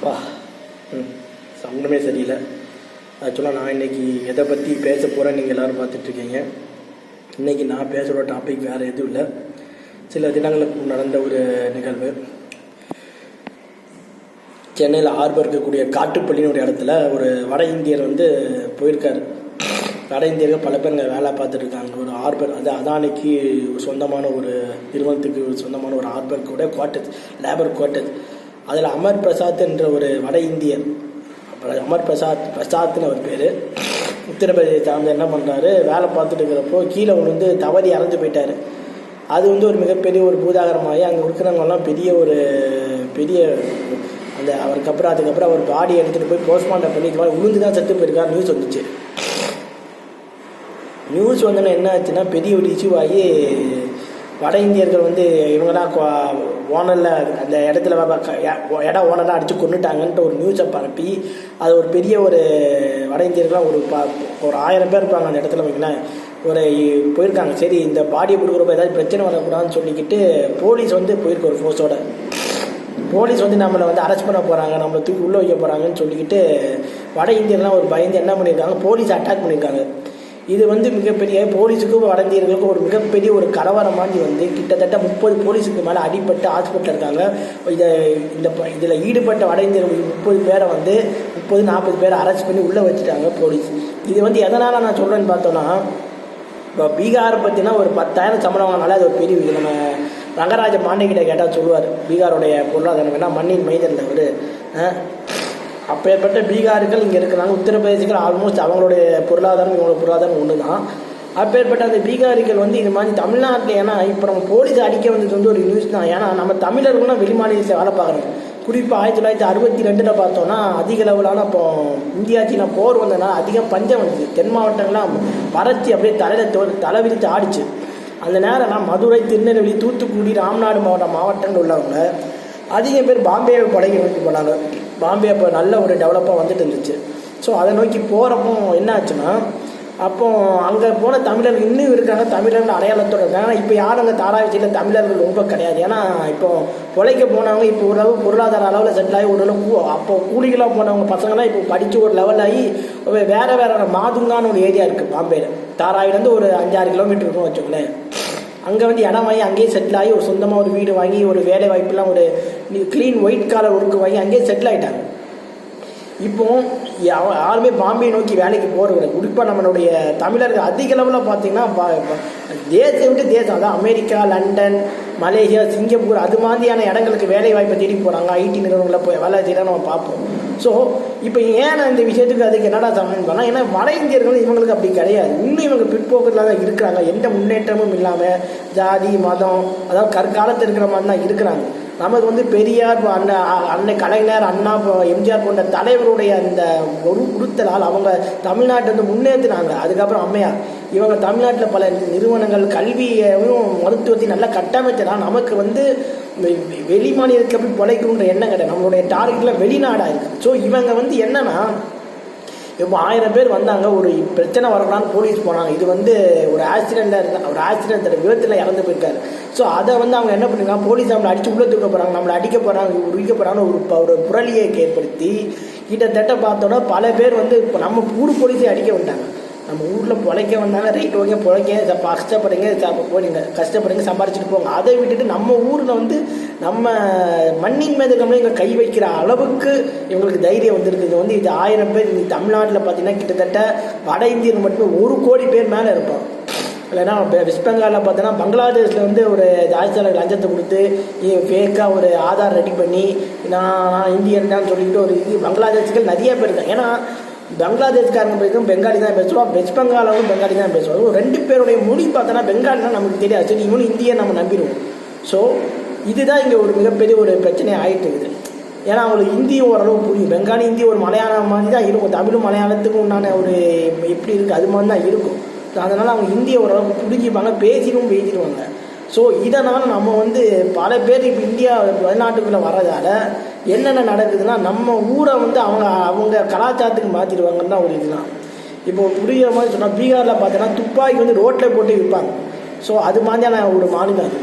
அப்பா. ம் சம்பளமே சரியில்லை. ஆக்சுவலாக நான் இன்னைக்கு எதை பற்றி பேச போகிறேன்னு நீங்கள் எல்லோரும் பார்த்துட்ருக்கீங்க. இன்னைக்கு நான் பேசுகிற டாபிக் வேறு எதுவும் இல்லை. சில தினங்களுக்கு நடந்த ஒரு நிகழ்வு. சென்னையில் ஆர்பர் இருக்கக்கூடிய காட்டுப்பள்ளின்னு ஒரு இடத்துல ஒரு வட இந்தியர் வந்து போயிருக்கார். வட இந்தியர்கள் பல பேர் இங்கே வேலை பார்த்துட்ருக்காங்க ஒரு ஆர்பர் அது அதானிக்கு ஒரு சொந்தமான ஒரு நிறுவனத்துக்கு ஒரு சொந்தமான ஒரு ஆர்பர் கூட குவார்ட்டர்ஸ் லேபர் குவார்ட்டர்ஸ் அதில் அமர் பிரசாத் என்ற ஒரு வட இந்தியர் அப்புறம் அமர் பிரசாத் பிரசாத்னு அவர் பேர். உத்தரப்பிரதேச சார்ந்து என்ன பண்ணுறாரு வேலை பார்த்துட்டு இருக்கிறப்போ கீழே விழுந்து தவறி இறந்து போயிட்டார். அது வந்து ஒரு மிகப்பெரிய ஒரு பூதாகரமாகி அங்கே இருக்கிறவங்கெல்லாம் பெரிய ஒரு பெரிய அந்த அவருக்கு அப்புறம் அதுக்கப்புறம் அவர் பாடி எடுத்துகிட்டு போய் போஸ்ட்மார்ட்டம் பண்ணி இது மாதிரி உளுந்து தான் செத்து போயிருக்கார் நியூஸ் வந்துச்சு. நியூஸ் வந்தோன்னே என்ன ஆச்சுன்னா பெரிய ஒரு இஷ்யூ ஆகி வட இந்தியர்கள் வந்து இவங்கலாம் ஓனரில் அந்த இடத்துல இடம் ஓனராக அடித்து கொண்டுட்டாங்கன்ட்டு ஒரு நியூஸை பரப்பி அது ஒரு பெரிய ஒரு வட இந்தியர்கள்லாம் ஒரு பா ஒரு ஆயிரம் பேர் இருப்பாங்க அந்த இடத்துல வைங்களேன் ஒரு போயிருக்காங்க. சரி இந்த பாடியை கொடுக்குறப்ப ஏதாவது பிரச்சனை வரக்கூடாதுன்னு சொல்லிக்கிட்டு போலீஸ் வந்து போயிருக்கு ஒரு ஃபோர்ஸோட போலீஸ் வந்து நம்மளை வந்து அரெஸ்ட் பண்ண போகிறாங்க நம்மளை தூக்கி உள்ளே வைக்க போகிறாங்கன்னு சொல்லிக்கிட்டு வட இந்தியர்லாம் ஒரு பயந்து என்ன பண்ணியிருக்காங்க? போலீஸ் அட்டாக் பண்ணியிருக்காங்க. இது வந்து மிகப்பெரிய போலீஸுக்கும் வட இந்தியர்களுக்கும் ஒரு மிகப்பெரிய ஒரு கலவரமாண்டி மாதிரி வந்து கிட்டத்தட்ட முப்பது போலீஸுக்கு மேலே அடிபட்டு ஹாஸ்பிட்டல் இருக்காங்க. இதை இந்த ப- இதில் ஈடுபட்ட வட இந்தியர்கள் முப்பது பேரை வந்து முப்பது நாற்பது பேரை அரெஸ்ட் பண்ணி உள்ளே வச்சுட்டாங்க போலீஸ். இது வந்து எதனால் நான் சொல்கிறேன்னு பார்த்தோன்னா இப்போ பீகாரை பற்றினா ஒரு பத்தாயிரம் சம்பளம் வாங்கினாலே அது ஒரு பெரிய இது. நம்ம ரங்கராஜ பாண்டே கிட்ட கேட்டால் சொல்லுவார் பீகாருடைய பொருளாதாரம் வேணால் மண்ணின் மைதனில் ஒரு அப்பேற்பட்ட பீகார்கள் இங்கே இருக்கிறாங்க. உத்தரப்பிரதேசிகள் ஆல்மோஸ்ட் அவங்களுடைய பொருளாதாரம் இவங்களோட பொருளாதாரம் ஒன்று தான் அப்பேற்பட்ட அந்த பீகாரிகள் வந்து இது மாதிரி தமிழ்நாட்டில் ஏன்னா இப்போ நம்ம போலீஸ் அடிக்க வந்தது வந்து ஒரு நியூஸ் தான். ஏன்னா நம்ம தமிழர்களும் வெளிமாநிலத்தில் வேலை பார்க்குறோம் குறிப்பாக ஆயிரத்தி தொள்ளாயிரத்தி அறுபத்தி ரெண்டில் பார்த்தோன்னா அதிக லெவலான இப்போ இந்தியா சீனா போர் வந்ததுனால அதிகம் பஞ்சம் வந்துச்சு தென் மாவட்டங்கள்லாம் வறட்சி அப்படியே தலையில் தோ தலை விரித்து ஆடிச்சு. அந்த நேரம்லாம் மதுரை திருநெல்வேலி தூத்துக்குடி ராம்நாடு மாவட்ட மாவட்டங்கள் உள்ளவங்க அதிகம் பேர் பாம்பேவை பழகி போனாங்க. பாம்பே அப்போ நல்ல ஒரு டெவலப்பாக வந்துட்டு இருந்துச்சு. ஸோ அதை நோக்கி போகிறப்போ என்ன ஆச்சுன்னா அப்போ அங்கே போன தமிழர்கள் இன்னும் இருக்காங்க தமிழர்கள் அடையாளத்தோடு இருக்காங்க. ஆனால் இப்போ யாரும் அங்கே தாராவிச்சியில் தமிழர்கள் ரொம்ப கிடையாது. ஏன்னா இப்போ உழைக்க போனவங்க இப்போ ஓரளவு பொருளாதார அளவில் செட்டில் ஆகி ஓரளவு அப்போ கூலிகளாக போனவங்க பசங்களாம் இப்போ படித்து ஒரு லெவல் ஆகி வேறு வேற மாதுங்கான ஒரு ஏரியா இருக்குது பாம்பேயில் தாராவிலேருந்து ஒரு அஞ்சாறு கிலோமீட்டர் இருக்கும் வச்சுக்கோங்களேன். அங்கே வந்து இடம் வாங்கி அங்கேயே செட்டில் ஆகி ஒரு சொந்தமாக ஒரு வீடு வாங்கி ஒரு வேலை வாய்ப்புலாம் ஒரு க்ளீன் ஒயிட் காலர் ஒர்க்கு வாங்கி அங்கேயே செட்டில் ஆகிட்டாங்க இப்போ யாருமே பாம்பே நோக்கி வேலைக்கு போகிறவங்க குறிப்பாக நம்மளுடைய தமிழர்கள் அதிக அளவில் பார்த்தீங்கன்னா பா- தேசம் விட்டு தேசம். அதான் அமெரிக்கா லண்டன் மலேசியா சிங்கப்பூர் அது மாதிரியான இடங்களுக்கு வேலை வாய்ப்பை தேடி போகிறாங்க ஐடி நிறுவனங்களில் போய் வேலை செய்யலாம் நம்ம பார்ப்போம். ஸோ இப்போ ஏன் நான் இந்த விஷயத்துக்கு அதுக்கு என்னடா சமயம் பண்ணால் ஏன்னா வட இந்தியர்கள் இவங்களுக்கு அப்படி கிடையாது. இன்னும் இவங்க பிற்போக்கத்தில் தான் இருக்கிறாங்க. எந்த முன்னேற்றமும் இல்லாமல் ஜாதி மதம் அதாவது கற்காலத்தில் இருக்கிற மாதிரி தான் இருக்கிறாங்க. நமக்கு வந்து பெரியார் அண்ணன் அன்னை கலைஞர் அண்ணா எம்ஜிஆர் போன்ற தலைவருடைய அந்த ஒரு உறுத்தலால் அவங்க தமிழ்நாட்டை வந்து முன்னேற்றினாங்க அதுக்கப்புறம் அம்மையார். இவங்க தமிழ்நாட்டில் பல நிறுவனங்கள் கல்வியையும் மருத்துவத்தையும் நல்லா கட்டமைச்சதால் நமக்கு வந்து வெளி மாநிலத்தில் போய் பிழைக்கணுன்ற எண்ணம் கிடையாது. நம்மளுடைய டார்கெட்டில் வெளிநாடாக இருக்குது ஸோ இவங்க வந்து என்னன்னா இப்போ ஆயிரம் பேர் வந்தாங்க ஒரு பிரச்சனை வரக்கூடாதுன்னு போலீஸ் போனாங்க. இது வந்து ஒரு ஆக்சிடெண்ட்டாக இருந்தால் ஒரு ஆக்சிடென்ட் விபத்தில் இறந்து போயிருக்காரு. ஸோ அதை வந்து அவங்க என்ன பண்ணிருக்காங்க போலீஸ் நம்மளை அடித்து உள்ளே தூக்க போகிறாங்க நம்மளை அடிக்க போகிறாங்க உரிக்க போகிறாங்கன்னு ஒரு ஒரு புரளியை ஏற்படுத்தி கிட்டத்தட்ட பார்த்தோன்னா பல பேர் வந்து இப்போ நம்ம ஊர் போலீஸே அடிக்க விட்டாங்க நம்ம ஊரில் பிழைக்க வந்தாங்க ரைட் ஓகே பிழைக்க கஷ்டப்படுங்க ச- போடுங்க. கஷ்டப்படுங்க சம்பாரிச்சுட்டு போங்க. அதை விட்டுட்டு நம்ம ஊரில் வந்து நம்ம மண்ணின் மீது நம்மளே இங்கே கை வைக்கிற அளவுக்கு இவங்களுக்கு தைரியம் வந்துருக்குது இது வந்து இது ஆயிரம் பேர் தமிழ்நாட்டில் பார்த்தீங்கன்னா கிட்டத்தட்ட வட இந்தியன் மட்டும் ஒரு கோடி பேர் மேலே இருப்பான் இல்லைன்னா வெஸ்ட் பெங்காலில் பார்த்தோன்னா பங்களாதேஷில் வந்து ஒரு ஜாதிசாலை லஞ்சத்தை கொடுத்து ஃபேக்காக ஒரு ஆதார் ரெடி பண்ணி நான் நான் இந்தியன் தான் சொல்லிட்டு ஒரு இது பங்களாதேஷ்கள் நிறைய பேர் இருக்காங்க. ஏன்னா பங்களாதேஷ்காரங்க பேசும் பெங்காலி தான் பேசுவோம் வெஸ்ட் பெங்காலும் பெங்காலி தான் பேசுவோம் ரெண்டு பேருடைய மொழி பார்த்தோன்னா பெங்காலினா நமக்கு தெரியாது. சரி இவனும் இந்தியை நம்ம நம்பிடுவோம். ஸோ இதுதான் இங்கே ஒரு மிகப்பெரிய ஒரு பிரச்சனை ஆகிட்டு இருக்குது. ஏன்னா அவங்களுக்கு ஹிந்தியும் ஓரளவு புரியும். பெங்காலி ஹிந்தி ஒரு மலையாளம் மாதிரி தான் இருக்கும். தமிழும் மலையாளத்துக்கும் உண்டான ஒரு எப்படி இருக்குது அது மாதிரி தான் இருக்கும். ஸோ அதனால் அவங்க ஹிந்தியை ஓரளவுக்கு புரிஞ்சுப்பாங்க பேசிடும் பேசிடுவாங்க. ஸோ இதனால் நம்ம வந்து பல பேர் இப்போ இந்தியா வெளிநாட்டுக்குள்ளே வர்றதால என்னென்ன நடக்குதுன்னா நம்ம ஊரை வந்து அவங்க அவங்க கலாச்சாரத்துக்கு மாற்றிடுவாங்கன்னு தான் ஒரு இதுதான். இப்போ புரியுற மாதிரி சொன்னால் பீகாரில் பார்த்தோன்னா துப்பாக்கி வந்து ரோட்டில் போட்டு விற்பாங்க. ஸோ அது மாதிரியான ஒரு மாநிலம் அது.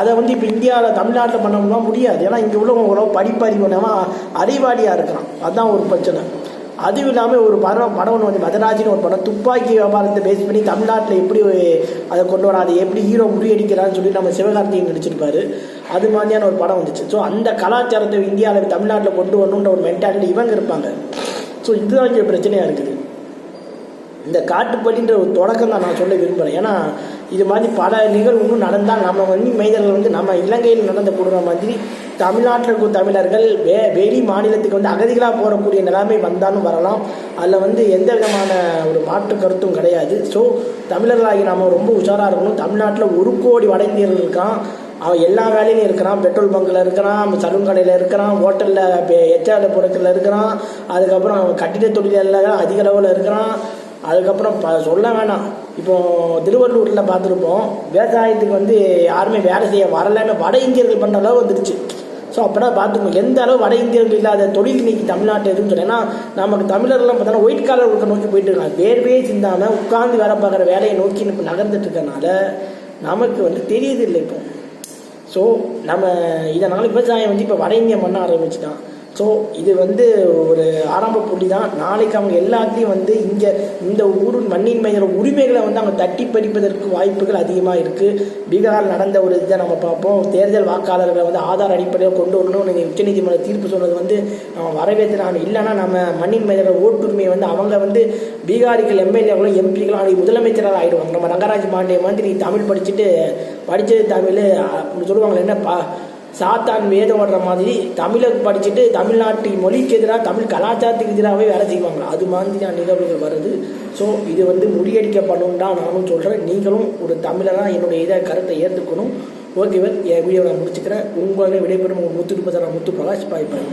அதை வந்து இப்போ இந்தியாவில் தமிழ்நாட்டில் பண்ணணும்னா முடியாது. ஏன்னா இங்கே உள்ளவங்க படிப்பறிவு படிப்பறிவுனவா அறிவாளியாக இருக்கிறான் அதுதான் ஒரு பிரச்சனை. அதுவும் இல்லாமல் ஒரு படம் படம் ஒன்று வந்து மதராஜின்னு ஒரு படம் துப்பாக்கி வியாபாரத்தை பேஸ் பண்ணி தமிழ்நாட்டில் எப்படி அதை கொண்டு வர அதை எப்படி ஹீரோ முறியடிக்கிறான்னு சொல்லி நம்ம சிவகார்த்திகேயன் நடிச்சிருப்பாரு. அது மாதிரியான ஒரு படம் வந்துச்சு. ஸோ அந்த கலாச்சாரத்தை இந்தியாவில் தமிழ்நாட்டில் கொண்டு வரணுன்ற ஒரு மென்டாலிட்டி இவங்க இருப்பாங்க. ஸோ இதுதான் இங்கே பிரச்சனையாக இருக்குது. இந்த காட்டுப்படின்ற ஒரு தொடக்கம் தான் நான் சொல்ல விரும்புகிறேன் ஏன்னா இது மாதிரி பல நிகழ்வுகளும் நடந்தால் நம்ம வந்து மைதர்கள் வந்து நம்ம இலங்கையில் நடந்த கொடுக்குற மாதிரி தமிழ்நாட்டில் இருக்கும் தமிழர்கள் வே வெளி மாநிலத்துக்கு வந்து அகதிகளாக போகக்கூடிய நிலைமை வந்தாலும் வரலாம். அதில் வந்து எந்த விதமான ஒரு மாற்று கருத்தும் கிடையாது. ஸோ தமிழர்களாகி நாம் ரொம்ப உஷாராக இருக்கணும். தமிழ்நாட்டில் ஒரு கோடி வட இந்தியர்கள் இருக்கான். அவன் எல்லா வேலையிலும் இருக்கிறான். பெட்ரோல் பங்கில் இருக்கிறான் சலூன் கடையில் இருக்கிறான் ஹோட்டலில் எச்ஆர்ல பொருட்களில் இருக்கிறான். அதுக்கப்புறம் அவன் கட்டிட தொழிலில் அதிக அளவில் இருக்கிறான். அதுக்கப்புறம் ப சொல்ல வேணாம். இப்போ திருவள்ளூரில் பார்த்துருப்போம். விவசாயத்துக்கு வந்து யாருமே வேலை செய்ய வரலன்னு வட இந்தியர்கள் பண்ணுற அளவு வந்துடுச்சு ஸோ அப்படின்னா பார்த்துக்கோங்க எந்த அளவு வட இந்தியர்கள் இல்லாத தொழில் இன்னைக்கு தமிழ்நாட்டு எதுவும் சொல்லி ஏன்னா நமக்கு தமிழர்லாம் பார்த்தோன்னா ஒயிட் காலர் உள்ள நோக்கி போயிட்டு இருக்காங்க. வேர்வே சிந்தாமல் உட்காந்து வேலை பார்க்குற வேலையை நோக்கி இப்போ நகர்ந்துட்டு இருக்கனால நமக்கு வந்து தெரியுது இல்லை இப்போ. ஸோ நம்ம இதனால் விவசாயம் வந்து இப்போ வட இந்தியம் பண்ண ஆரம்பிச்சுட்டான். ஸோ இது வந்து ஒரு ஆரம்ப புள்ளி தான் நாளைக்கு அவங்க எல்லாத்தையும் வந்து இங்கே இந்த ஊர் மண்ணின் மையோட உரிமைகளை வந்து அவங்க தட்டி பறிப்பதற்கு வாய்ப்புகள் அதிகமாக இருக்குது பீகாரில் நடந்த ஒரு இதை நம்ம பார்ப்போம். தேர்தல் வாக்காளர்களை வந்து ஆதார் அடிப்படையில் கொண்டு வரணும்னு நீங்கள் உச்சநீதிமன்ற தீர்ப்பு சொன்னது வந்து நம்ம வரவேற்கிறாங்க. இல்லைன்னா நம்ம மண்ணின் மையோட ஓட்டுரிமையை வந்து அவங்க வந்து பீகாரிகள் எம்எல்ஏக்களும் எம்பிக்களும் அன்றைக்கி முதலமைச்சராக ஆகிடுவாங்க நம்ம ரங்கராஜ் பாண்டே மாதிரி தமிழ் படிச்சுட்டு படித்தது தமிழ் அப்படி சொல்லுவாங்களே என்ன பா சாத்தான் வேதம் ஓடுற மாதிரி தமிழை படிச்சுட்டு தமிழ்நாட்டு மொழிக்கு எதிராக தமிழ் கலாச்சாரத்துக்கு எதிராகவே வேலை செய்வாங்க. அது மாதிரியான நிகழ்வுகள் வருது. ஸோ இது வந்து முறியடிக்கப்படும் தான் நானும் சொல்கிறேன் நீங்களும் ஒரு தமிழராக என்னுடைய இதை கருத்தை ஏற்றுக்கணும். ஓகேவர் என் வீடியோ நான் முடிச்சுக்கிறேன். உங்களை விடைபெறும் உங்கள் முத்து முத்து பிரகாஷ் பாய் பாய்